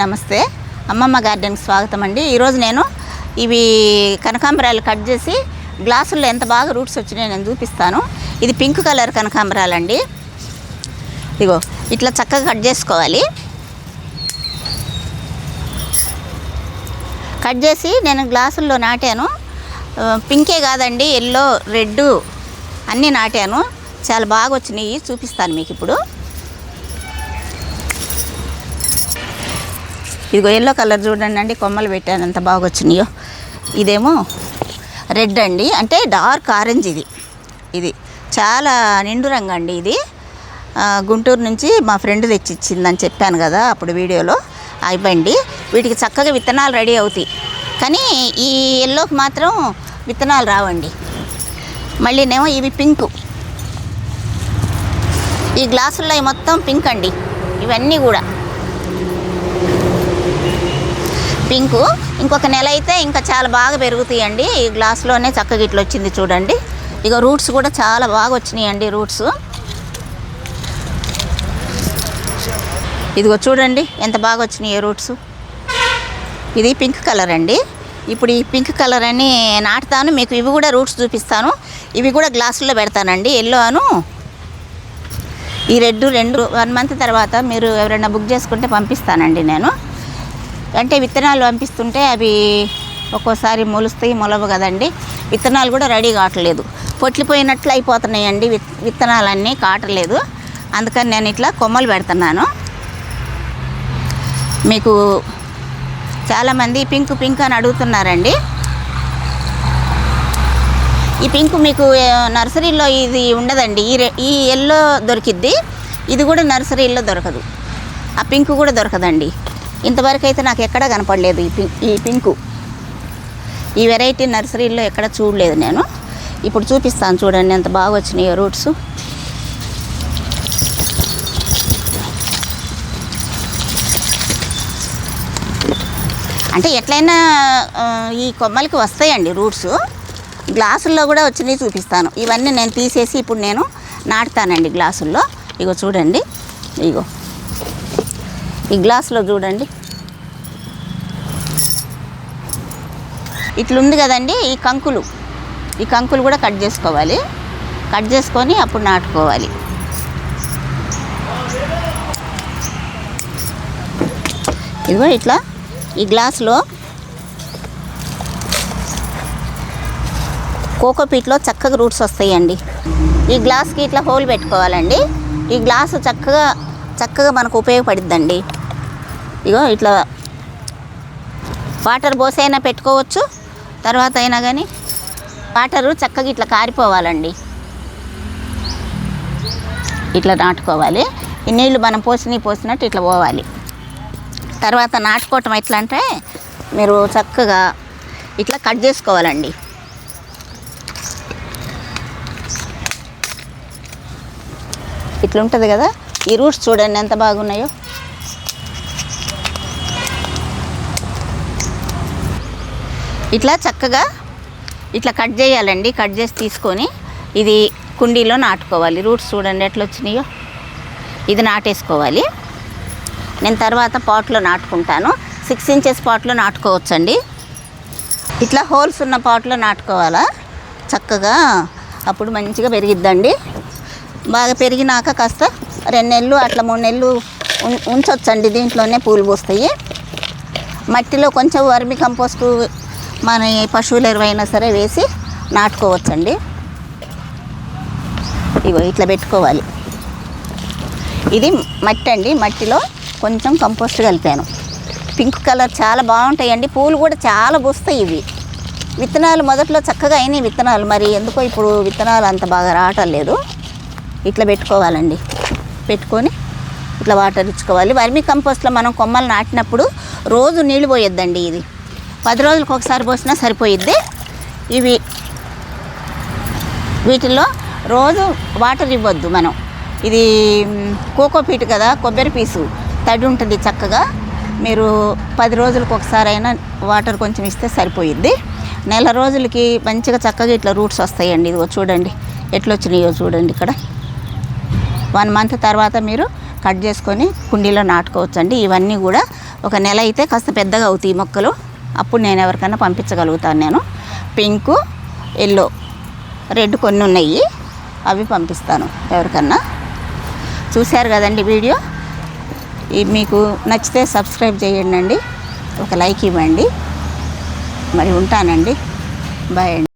నమస్తే. అమ్మమ్మ గార్డెన్కి స్వాగతం అండి. ఈరోజు నేను ఇవి కనకాంబరాలు కట్ చేసి గ్లాసుల్లో ఎంత బాగా రూట్స్ వచ్చినాయో నేను చూపిస్తాను. ఇది పింక్ కలర్ కనకాంబరాలు అండి ఇగో ఇట్లా చక్కగా కట్ చేసుకోవాలి. కట్ చేసి నేను గ్లాసుల్లో నాటాను. పింకే కాదండి ఎల్లో రెడ్ అన్నీ నాటాను. చాలా బాగా వచ్చినాయి చూపిస్తాను మీకు ఇప్పుడు. ఇదిగో ఎల్లో కలర్ చూడండి అండి కొమ్మలు పెట్టాను ఎంత బాగా వచ్చినాయో ఇదేమో రెడ్ అండి అంటే డార్క్ ఆరెంజ్ ఇది. ఇది చాలా నిండు రంగు అండి ఇది. గుంటూరు నుంచి మా ఫ్రెండ్ తెచ్చి ఇచ్చిందని చెప్పాను కదా అప్పుడు వీడియోలో. అయిపోయింది. వీటికి చక్కగా విత్తనాలు రెడీ అవుతాయి. కానీ ఈ ఎల్లోకి మాత్రం విత్తనాలు రావండి. మళ్ళీనేమో ఇవి పింక్ ఈ గ్లాసుల్లో మొత్తం పింక్ అండి. ఇవన్నీ కూడా. పింకు. ఇంకొక నెల అయితే ఇంకా చాలా బాగా పెరుగుతాయండి. ఈ గ్లాస్లోనే చక్కగా ఇట్లా వచ్చింది చూడండి. ఇక రూట్స్ కూడా చాలా బాగా వచ్చినాయండి రూట్స్. ఇదిగో చూడండి ఎంత బాగా వచ్చినాయి రూట్స్. ఇది పింక్ కలర్ అండి. ఇప్పుడు ఈ పింక్ కలర్ అని నాటుతాను. మీకు ఇవి కూడా రూట్స్ చూపిస్తాను. ఇవి కూడా గ్లాసుల్లో పెడతానండి. ఎల్లో అను. ఈ రెడ్ రెండు. వన్ మంత్ తర్వాత మీరు ఎవరైనా బుక్ చేసుకుంటే పంపిస్తానండి నేను. అంటే విత్తనాలు పంపిస్తుంటే అవి ఒక్కోసారి మొలుస్తాయి మొలవు కదండి. విత్తనాలు కూడా రెడీ కావట్లేదు. పొట్లిపోయినట్లు అయిపోతున్నాయండి. విత్ విత్తనాలన్నీ కావట్లేదు. అందుకని నేను ఇట్లా కొమ్మలు పెడుతున్నాను. మీకు చాలామంది పింక్ పింక్ అని అడుగుతున్నారండి. ఈ పింక్ మీకు నర్సరీలో ఇది ఉండదండి. ఈ రె- ఈ ఎల్లో దొరికిద్ది. ఇది కూడా నర్సరీలో దొరకదు. ఆ పింక్ కూడా దొరకదండి. ఇంతవరకు అయితే నాకు ఎక్కడా కనపడలేదు ఈ పింక్ ఈ పింకు. ఈ వెరైటీ నర్సరీలో ఎక్కడ చూడలేదు నేను. ఇప్పుడు చూపిస్తాను చూడండి ఎంత బాగా వచ్చినాయో రూట్స్. అంటే ఎట్లయినా ఈ కొమ్మలకి వస్తాయండి రూట్స్. గ్లాసుల్లో కూడా వచ్చినవి చూపిస్తాను. ఇవన్నీ నేను తీసేసి ఇప్పుడు నేను నాటుతానండి గ్లాసుల్లో. ఇగో చూడండి. ఇగో. ఈ గ్లాస్లో చూడండి. ఇట్లుంది కదండి ఈ కంకులు. ఈ కంకులు కూడా కట్ చేసుకోవాలి. కట్ చేసుకొని అప్పుడు నాటుకోవాలి. ఇదిగో ఇట్లా ఈ గ్లాసులో కోకోపీట్లో చక్కగా రూట్స్ వస్తాయండి. ఈ గ్లాస్కి ఇట్లా హోల్ పెట్టుకోవాలండి. ఈ గ్లాసు చక్కగా చక్కగా మనకు ఉపయోగపడిద్దండి. ఇగో ఇట్లా వాటర్ పోసి అయినా పెట్టుకోవచ్చు తర్వాత అయినా కానీ వాటరు చక్కగా ఇట్లా కారిపోవాలండి. ఇట్లా నాటుకోవాలి. ఈ నీళ్ళు మనం పోసినవి పోసినట్టు ఇట్లా పోవాలి. తర్వాత నాటుకోవటం ఎట్లా అంటే మీరు చక్కగా ఇట్లా కట్ చేసుకోవాలండి. ఇట్లా ఉంటుంది కదా? ఈ రూట్స్ చూడండి ఎంత బాగున్నాయో. ఇట్లా చక్కగా ఇట్లా కట్ చేయాలండి కట్ చేసి తీసుకొని ఇది కుండీలో నాటుకోవాలి. రూట్స్ చూడండి ఎట్లా వచ్చినాయో ఇది నాటేసుకోవాలి. నేను తర్వాత పాట్లో నాటుకుంటాను. Six inches పాట్లో నాటుకోవచ్చండి. ఇట్లా హోల్స్ ఉన్న పాట్లో నాటుకోవాలా? చక్కగా అప్పుడు మంచిగా పెరిగిద్దండి. బాగా పెరిగినాక కాస్త రెండు నెలలు అట్లా మూడు నెలలు ఉం- ఉంచొచ్చండి. దీంట్లోనే పూలు పూస్తాయి. మట్టిలో కొంచెం వర్మి కంపోస్ట్ మన పశువుల ఎరువైనా సరే వేసి నాటుకోవచ్చండి. ఇగో ఇట్లా పెట్టుకోవాలి. ఇది మట్టి అండి మట్టిలో కొంచెం కంపోస్ట్ కలిపాను. పింక్ కలర్ చాలా బాగుంటాయండి పూలు కూడా చాలా పూస్తాయి ఇవి. విత్తనాలు మొదట్లో చక్కగా అయినాయి విత్తనాలు మరి ఎందుకో ఇప్పుడు విత్తనాలు అంత బాగా రావటం లేదు. ఇట్లా పెట్టుకోవాలండి. పెట్టుకొని ఇట్లా వాటర్ ఇచ్చుకోవాలి. వర్మి కంపోస్ట్లో మనం కొమ్మలు నాటినప్పుడు రోజు నీళ్ళు పోయొద్దండి ఇది. పది రోజులకు ఒకసారి పోసినా సరిపోయిద్ది. ఇవి వీటిల్లో రోజు వాటర్ ఇవ్వద్దు మనం. ఇది కోకోపీట్ కదా కొబ్బరి పీసు. తడి ఉంటుంది చక్కగా. మీరు పది రోజులకు ఒకసారి అయినా వాటర్ కొంచెం ఇస్తే సరిపోయిద్ది. నెల రోజులకి మంచిగా చక్కగా ఇట్లా రూట్స్ వస్తాయండి. ఇదిగో చూడండి. ఎట్లా వచ్చినాయో చూడండి ఇక్కడ. వన్ మంత్ తర్వాత మీరు కట్ చేసుకొని కుండీలో నాటుకోవచ్చండి. ఇవన్నీ కూడా ఒక నెల అయితే కాస్త పెద్దగా అవుతాయి మొక్కలు. అప్పుడు నేను ఎవరికైనా పంపించగలుగుతాను నేను. పింకు ఎల్లో రెడ్ కొన్ని ఉన్నాయి. అవి పంపిస్తాను ఎవరికన్నా. చూశారు కదండి వీడియో? మీకు నచ్చితే సబ్స్క్రైబ్ చేయండి అండి. ఒక లైక్ ఇవ్వండి. మరి ఉంటానండి. బాయ్ అండి.